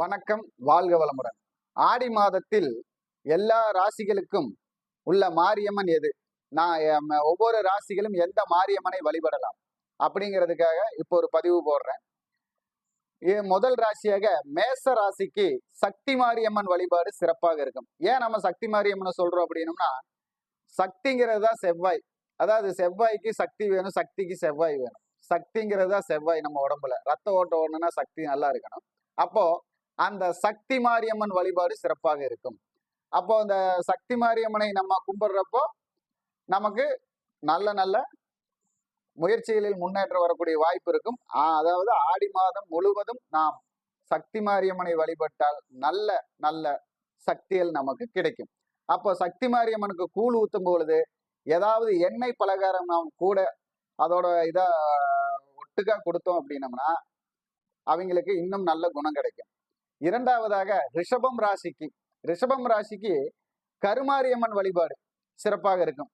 வணக்கம் வாழ்க வளமுடன். ஆடி மாதத்தில் எல்லா ராசிகளுக்கும் உள்ள மாரியம்மன் எது? நான் ஒவ்வொரு ராசிகளும் எந்த மாரியம்மனை வழிபடலாம் அப்படிங்கிறதுக்காக இப்போ ஒரு பதிவு போடுறேன். முதல் ராசியாக மேச ராசிக்கு சக்தி மாரியம்மன் வழிபாடு சிறப்பாக இருக்கும். ஏன் நம்ம சக்தி மாரியம்மனை சொல்றோம் அப்படின்னம்னா சக்திங்கிறது தான் செவ்வாய். அதாவது செவ்வாய்க்கு சக்தி வேணும் சக்திக்கு செவ்வாய் வேணும். சக்திங்கிறது தான் செவ்வாய் நம்ம உடம்புல. ரத்த ஓட்டம் ஓடணும்னா சக்தி நல்லா இருக்கணும். அப்போ அந்த சக்தி மாரியம்மன் வழிபாடு சிறப்பாக இருக்கும். அப்போ அந்த சக்தி மாரியம்மனை நம்ம கும்பிடுறப்போ நமக்கு நல்ல நல்ல முயற்சிகளில் முன்னேற்றம் வரக்கூடிய வாய்ப்பு இருக்கும். அதாவது ஆடி மாதம் முழுவதும் நாம் சக்தி மாரியம்மனை வழிபட்டால் நல்ல நல்ல சக்திகள் நமக்கு கிடைக்கும். அப்போ சக்தி மாரியம்மனுக்கு கூழ் ஊத்தும் பொழுது ஏதாவது எண்ணெய் பலகாரம் நாம் கூட அதோட இதை ஒட்டுக்கா கொடுத்தோம் அப்படின்னம்னா அவங்களுக்கு இன்னும் நல்ல குணம் கிடைக்கும். இரண்டாவதாக ரிஷபம் ராசிக்கு. ரிஷபம் ராசிக்கு கருமாரியம்மன் வழிபாடு சிறப்பாக இருக்கும்.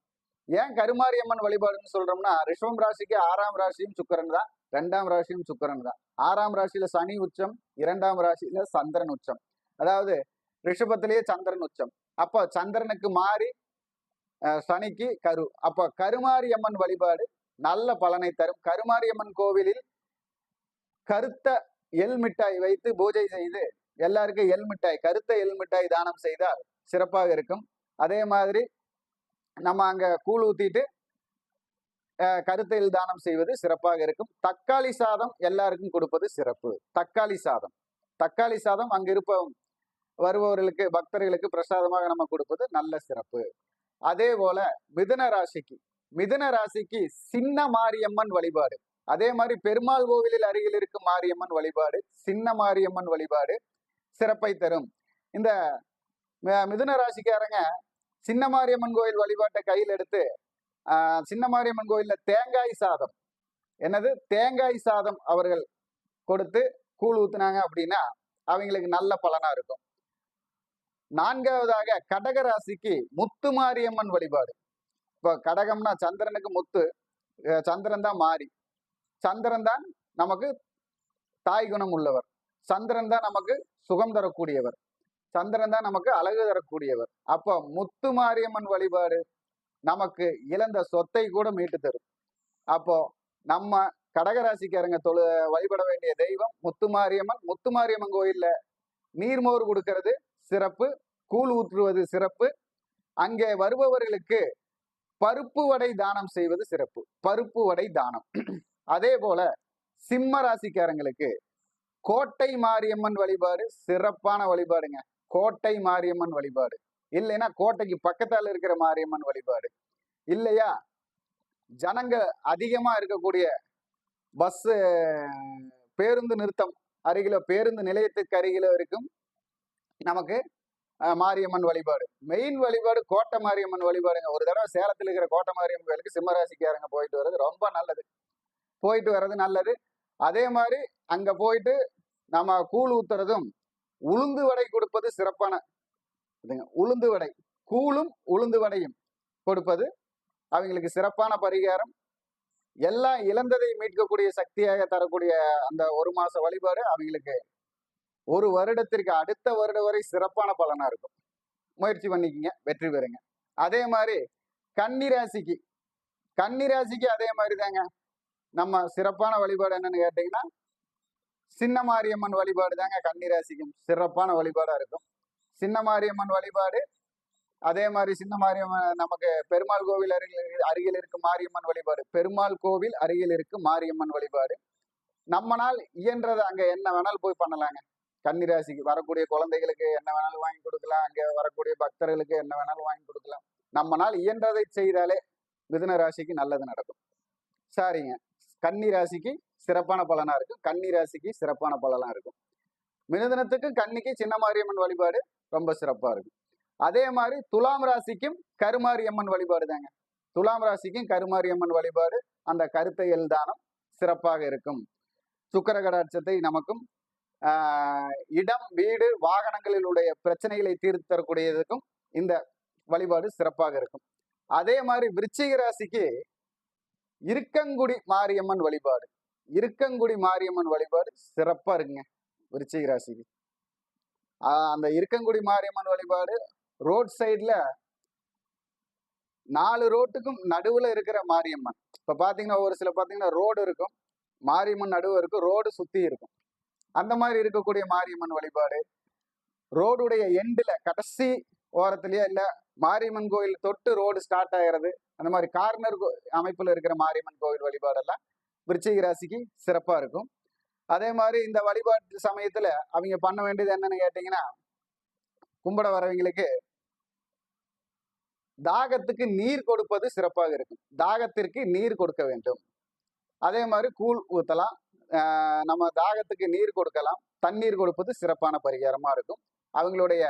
ஏன் கருமாரியம்மன் வழிபாடுன்னு சொல்றோம்னா ரிஷபம் ராசிக்கு ஆறாம் ராசியும் சுக்கரன் தான் ரெண்டாம் ராசியும் சுக்கிரன் தான். ஆறாம் ராசியில சனி உச்சம் இரண்டாம் ராசியில சந்திரன் உச்சம். அதாவது ரிஷபத்திலேயே சந்திரன் உச்சம். அப்போ சந்திரனுக்கு மாறி அஹ், சனிக்கு கரு அப்போ கருமாரியம்மன் வழிபாடு நல்ல பலனை தரும். கருமாரியம்மன் கோவிலில் கருத்த எல் மிட்டாய் வைத்து பூஜை செய்து எல்லாருக்கும் எல் மிட்டாய் கருத்த எல் மிட்டாய் தானம் செய்தால் சிறப்பாக இருக்கும். அதே மாதிரி நம்ம அங்க கூழ் ஊத்திட்டு அஹ், கருத்த எல் தானம் செய்வது சிறப்பாக இருக்கும். தக்காளி சாதம் எல்லாருக்கும் கொடுப்பது சிறப்பு. தக்காளி சாதம். தக்காளி சாதம் அங்க இருப்ப வருபவர்களுக்கு பக்தர்களுக்கு பிரசாதமாக நம்ம கொடுப்பது நல்ல சிறப்பு. அதே போல மிதுன ராசிக்கு மிதுன ராசிக்கு சின்ன மாரியம்மன் வழிபாடு. அதே மாதிரி பெருமாள் கோவிலில் அருகில் இருக்கும் மாரியம்மன் வழிபாடு சின்ன மாரியம்மன் வழிபாடு சிறப்பை தரும். இந்த மிதுன ராசிக்காரங்க சின்ன மாரியம்மன் கோயில் வழிபாட்டை கையில் எடுத்து சின்ன மாரியம்மன் கோயிலில் தேங்காய் சாதம். என்னது? தேங்காய் சாதம் அவர்கள் கொடுத்து கூழ் ஊத்துனாங்க அப்படின்னா அவங்களுக்கு நல்ல பலனா இருக்கும். நான்காவதாக கடக ராசிக்கு முத்து மாரியம்மன் வழிபாடு. இப்போ கடகம்னா சந்திரனுக்கு முத்து சந்திரன் தான் மாறி. சந்திரன் தான் நமக்கு தாய் குணம் உள்ளவர். சந்திரன் தான் நமக்கு சுகம் தரக்கூடியவர். சந்திரன் தான் நமக்கு அழகு தரக்கூடியவர். அப்போ முத்து மாரியம்மன் வழிபாடு நமக்கு இழந்த சொத்தை கூட மீட்டு தரும். அப்போ நம்ம கடகராசிக்காரங்க தொழு வழிபட வேண்டிய தெய்வம் முத்து மாரியம்மன். முத்து மாரியம்மன் கோயில்ல நீர்மோர் கொடுக்கறது சிறப்பு கூழ் ஊற்றுவது சிறப்பு. அங்கே வருபவர்களுக்கு பருப்பு வடை தானம் செய்வது சிறப்பு. பருப்பு வடை தானம். அதே போல சிம்ம ராசிக்காரங்களுக்கு கோட்டை மாரியம்மன் வழிபாடு சிறப்பான வழிபாடுங்க. கோட்டை மாரியம்மன் வழிபாடு. இல்லைன்னா கோட்டைக்கு பக்கத்தால இருக்கிற மாரியம்மன் வழிபாடு. இல்லையா? ஜனங்க அதிகமா இருக்கக்கூடிய பஸ் பேருந்து நிறுத்தம் அருகில பேருந்து நிலையத்துக்கு அருகில இருக்கும். நமக்கு மாரியம்மன் வழிபாடு. மெயின் வழிபாடு கோட்டை மாரியம்மன் வழிபாடுங்க. ஒரு தடவை சேலத்தில் இருக்கிற கோட்டை மாரியம்மன் கோயிலுக்கு சிம்மராசிக்காரங்க போயிட்டு வர்றது ரொம்ப நல்லது. போயிட்டு வர்றது நல்லது. அதே மாதிரி அங்க போயிட்டு நம்ம கூழ் ஊத்துறதும் உளுந்து வடை கொடுப்பது சிறப்பான இதுங்க உளுந்து வடை கூழும் உளுந்து வடையும் கொடுப்பது அவங்களுக்கு சிறப்பான பரிகாரம். எல்லாம் இழந்ததை மீட்கக்கூடிய சக்தியாக தரக்கூடிய அந்த ஒரு மாச வழிபாடு அவங்களுக்கு ஒரு வருடத்திற்கு அடுத்த வருடம் வரை சிறப்பான பலனா இருக்கும். முயற்சி பண்ணிக்கிங்க வெற்றி பெறுங்க. அதே மாதிரி கன்னிராசிக்கு கன்னிராசிக்கு அதே மாதிரி தாங்க. நம்ம சிறப்பான வழிபாடு என்னன்னு கேட்டீங்கன்னா சின்ன மாரியம்மன் வழிபாடு தாங்க கன்னிராசிக்கும். சிறப்பான வழிபாடா இருக்கும். சின்ன மாரியம்மன் வழிபாடு அதே மாதிரி சின்ன மாரியம்மன் நமக்கு பெருமாள் கோவில் அருகில் அருகில் இருக்கு மாரியம்மன் வழிபாடு. பெருமாள் கோவில் அருகில் இருக்கு மாரியம்மன் வழிபாடு. நம்மனால் இயன்றதை அங்க என்ன வேணாலும் போய் பண்ணலாங்க. கன்னிராசிக்கு வரக்கூடிய குழந்தைகளுக்கு என்ன வேணாலும் வாங்கி கொடுக்கலாம். அங்கே வரக்கூடிய பக்தர்களுக்கு என்ன வேணாலும் வாங்கி கொடுக்கலாம். நம்மனால் இயன்றதை செய்தாலே மிதுன ராசிக்கு நல்லது நடக்கும். சரிங்க. கன்னி ராசிக்கு சிறப்பான பலனா இருக்கும். கன்னி ராசிக்கு சிறப்பான பலனா இருக்கும். மிதுனத்துக்கு கன்னிக்கு சின்ன மாரியம்மன் வழிபாடு ரொம்ப சிறப்பா இருக்கும். அதே மாதிரி துலாம் ராசிக்கும் கருமாரியம்மன் வழிபாடு தாங்க. துலாம் ராசிக்கும் கருமாரியம்மன் வழிபாடு அந்த கருத்தையல் தானம் சிறப்பாக இருக்கும். சுக்கர கடாட்சத்தை நமக்கும் ஆஹ், இடம் வீடு வாகனங்களினுடைய பிரச்சனைகளை தீர்த்து தரக்கூடியதுக்கும் இந்த வழிபாடு சிறப்பாக இருக்கும். அதே மாதிரி விருச்சிக ராசிக்கு இருக்கங்குடி மாரியம்மன் வழிபாடு. இருக்கங்குடி மாரியம்மன் வழிபாடு சிறப்பா இருக்குங்க. விருச்சிக ராசிக்கு. ஆஹ் அந்த இருக்கங்குடி மாரியம்மன் வழிபாடு ரோட் சைடுல நாலு ரோட்டுக்கும் நடுவுல இருக்கிற மாரியம்மன். இப்ப பாத்தீங்கன்னா ஒரு சில பாத்தீங்கன்னா ரோடு இருக்கும். மாரியம்மன் நடுவு இருக்கும். ரோடு சுத்தி இருக்கும். அந்த மாதிரி இருக்கக்கூடிய மாரியம்மன் வழிபாடு ரோடுடைய எண்டுல கடைசி ஓரத்துலயே இல்லை மாரியம்மன் கோயில் தொட்டு ரோடு ஸ்டார்ட் ஆகிறது அந்த மாதிரி கார்னர் அமைப்புல இருக்கிற மாரியம்மன் கோயில் வழிபாடெல்லாம் விருச்சிக ராசிக்கு சிறப்பா இருக்கும். அதே மாதிரி இந்த வழிபாட்டு சமயத்துல அவங்க பண்ண வேண்டியது என்னன்னு கேட்டீங்கன்னா கும்பிட வரவங்களுக்கு தாகத்துக்கு நீர் கொடுப்பது சிறப்பாக இருக்கும். தாகத்திற்கு நீர் கொடுக்க வேண்டும். அதே மாதிரி கூழ் ஊத்தலாம். நம்ம தாகத்துக்கு நீர் கொடுக்கலாம். தண்ணீர் கொடுப்பது சிறப்பான பரிகாரமா இருக்கும். அவங்களுடைய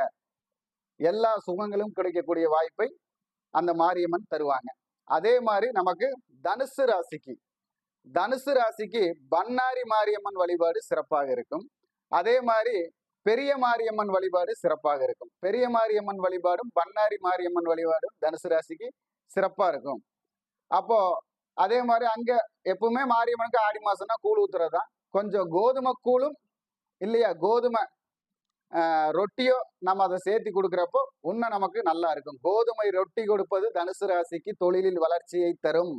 எல்லா சுகங்களும் கிடைக்கக்கூடிய வாய்ப்பை அந்த மாரியம்மன் தருவாங்க. அதே மாதிரி நமக்கு தனுசு ராசிக்கு தனுசு ராசிக்கு பன்னாரி மாரியம்மன் வழிபாடு சிறப்பாக இருக்கும். அதே மாதிரி பெரிய மாரியம்மன் வழிபாடு சிறப்பாக இருக்கும். பெரிய மாரியம்மன் வழிபாடும் பன்னாரி மாரியம்மன் வழிபாடும் தனுசு ராசிக்கு சிறப்பா இருக்கும். அப்போ அதே மாதிரி அங்க எப்பவுமே மாரியம்மனுக்கு ஆடி மாசம்னா கூழ் ஊத்துறது தான் கொஞ்சம் கோதுமை கூழும் இல்லையா? கோதுமை ரொட்டியோ நம்ம அதை சேர்த்து கொடுக்குறப்போ இன்னும் நமக்கு நல்லா இருக்கும். கோதுமை ரொட்டி கொடுப்பது தனுசு ராசிக்கு தொழிலில் வளர்ச்சியை தரும்.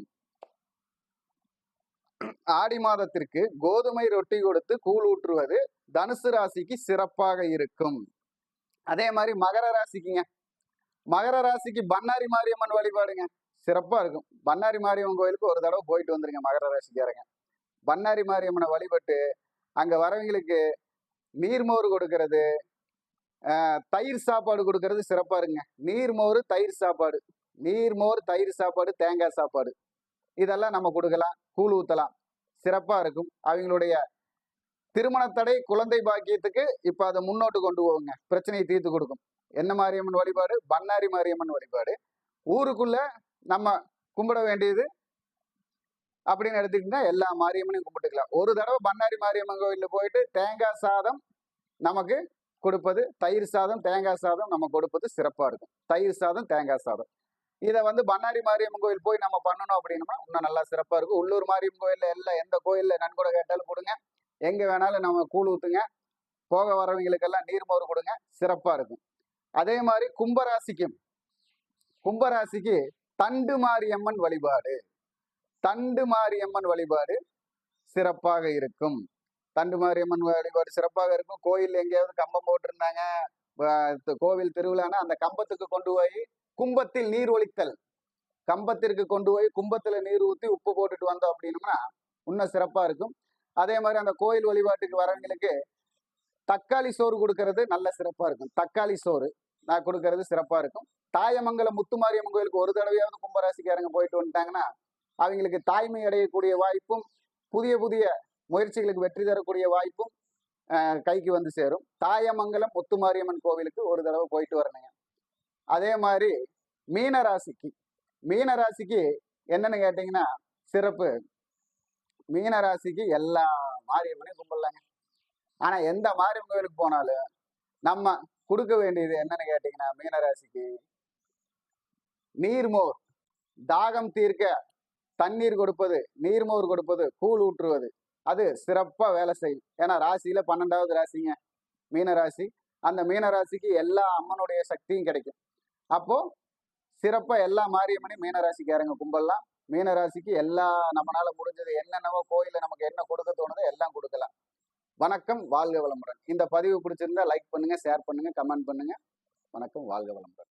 ஆடி மாதத்திற்கு கோதுமை ரொட்டி கொடுத்து கூழ் ஊற்றுவது தனுசு ராசிக்கு சிறப்பாக இருக்கும். அதே மாதிரி மகர ராசிக்குங்க. மகர ராசிக்கு பன்னாரி மாரியம்மன் வழிபாடுங்க. சிறப்பா இருக்கும். பன்னாரி மாரியம்மன் கோயிலுக்கு ஒரு தடவை போயிட்டு வந்துருங்க மகர ராசிக்காரங்க. பன்னாரி மாரியம்மனை வழிபட்டு அங்க வரவங்களுக்கு நீர்மோர் கொடுக்கறது. தயிர் சாப்பாடு கொடுக்கறது சிறப்பாக இருங்க நீர்மோர் தயிர் சாப்பாடு. நீர்மோர் தயிர் சாப்பாடு தேங்காய் சாப்பாடு. இதெல்லாம் நம்ம கொடுக்கலாம். கூழ் ஊற்றலாம் சிறப்பாக இருக்கும். அவங்களுடைய திருமண தடை குழந்தை பாக்கியத்துக்கு இப்போ அதை முன்னோட்டு கொண்டு போவோங்க. பிரச்சனையை தீர்த்து கொடுக்கும். என்ன மாரியம்மன் வழிபாடு? பன்னாரி மாரியம்மன் வழிபாடு. ஊருக்குள்ள நம்ம கும்பிட வேண்டியது அப்படின்னு எடுத்துக்கிட்டா எல்லா மாரியம்மனையும் கும்பிட்டுக்கலாம். ஒரு தடவை பண்ணாரி மாரியம்மன் கோயிலில் போயிட்டு தேங்காய் சாதம் நமக்கு கொடுப்பது தயிர் சாதம் தேங்காய் சாதம் நம்ம கொடுப்பது சிறப்பாக இருக்கும். தயிர் சாதம் தேங்காய் சாதம். இதை வந்து பண்ணாரி மாரியம்மன் கோயில் போய் நம்ம பண்ணணும் அப்படின்னோம்னா இன்னும் நல்லா சிறப்பாக இருக்கும். உள்ளூர் மாரியம்மன் கோயிலில் எல்லாம் எந்த கோயிலில் நன்கொடை கேட்டாலும் கொடுங்க. எங்கே வேணாலும் நம்ம கூழ் ஊற்றுங்க போக வரவங்களுக்கெல்லாம் நீர்மோர் கொடுங்க. சிறப்பாக இருக்கும். அதே மாதிரி கும்பராசிக்கும். கும்பராசிக்கு தண்டு மாரியம்மன் வழிபாடு. தண்டு மாரியம்மன் வழிபாடு சிறப்பாக இருக்கும். தண்டு மாரியம்மன் வழிபாடு சிறப்பாக இருக்கும். கோயில் எங்கேயாவது கம்பம் போட்டிருந்தாங்க கோவில் திருவிழானா அந்த கம்பத்துக்கு கொண்டு போய் கும்பத்தில் நீர் ஒழித்தல். கம்பத்திற்கு கொண்டு போய் கும்பத்துல நீர் ஊற்றி உப்பு போட்டுட்டு வந்தோம் அப்படின்னோம்னா இன்னும் சிறப்பா இருக்கும். அதே மாதிரி அந்த கோயில் வழிபாட்டுக்கு வரவங்களுக்கு தக்காளி சோறு கொடுக்கறது நல்ல சிறப்பா இருக்கும். தக்காளி சோறு நான் கொடுக்கறது சிறப்பா இருக்கும். தாயமங்கலம் முத்துமாரியம்மன் கோயிலுக்கு ஒரு தடவையாவது கும்பராசிக்காரங்க போயிட்டு வந்துட்டாங்கன்னா அவங்களுக்கு தாய்மை அடையக்கூடிய வாய்ப்பும் புதிய புதிய முயற்சிகளுக்கு வெற்றி தரக்கூடிய வாய்ப்பும் அஹ், கைக்கு வந்து சேரும். தாயமங்கலம் முத்துமாரியம்மன் கோவிலுக்கு ஒரு தடவை போயிட்டு வரணுங்க. அதே மாதிரி மீனராசிக்கு மீனராசிக்கு என்னன்னு கேட்டிங்கன்னா சிறப்பு. மீனராசிக்கு எல்லா மாரியம்மனையும் கும்பிடலாங்க. ஆனா எந்த மாரியம்மன் கோவிலுக்கு போனாலும் நம்ம கொடுக்க வேண்டியது என்னன்னு கேட்டிங்கன்னா மீனராசிக்கு நீர்மோர் தாகம் தீர்க்க தண்ணீர் கொடுப்பது நீர்மோர் கொடுப்பது கூழ் ஊற்றுவது. அது சிறப்பாக வேலை செய்யும். ஏன்னா ராசியில் பன்னெண்டாவது ராசிங்க மீனராசி. அந்த மீனராசிக்கு எல்லா அம்மனுடைய சக்தியும் கிடைக்கும். அப்போ சிறப்பாக எல்லா மாரியம்மனையும் மீனராசிக்காரங்க கும்பலாம் மீனராசிக்கு எல்லா நம்மளால முடிஞ்சது என்னென்னவோ கோயிலில் நமக்கு என்ன கொடுக்க தோணுதோ எல்லாம் கொடுக்கலாம். வணக்கம் வாழ்க வளமுடன். இந்த பதிவு பிடிச்சிருந்தா லைக் பண்ணுங்க ஷேர் பண்ணுங்க கமெண்ட் பண்ணுங்க. வணக்கம் வாழ்க வளமுடன்.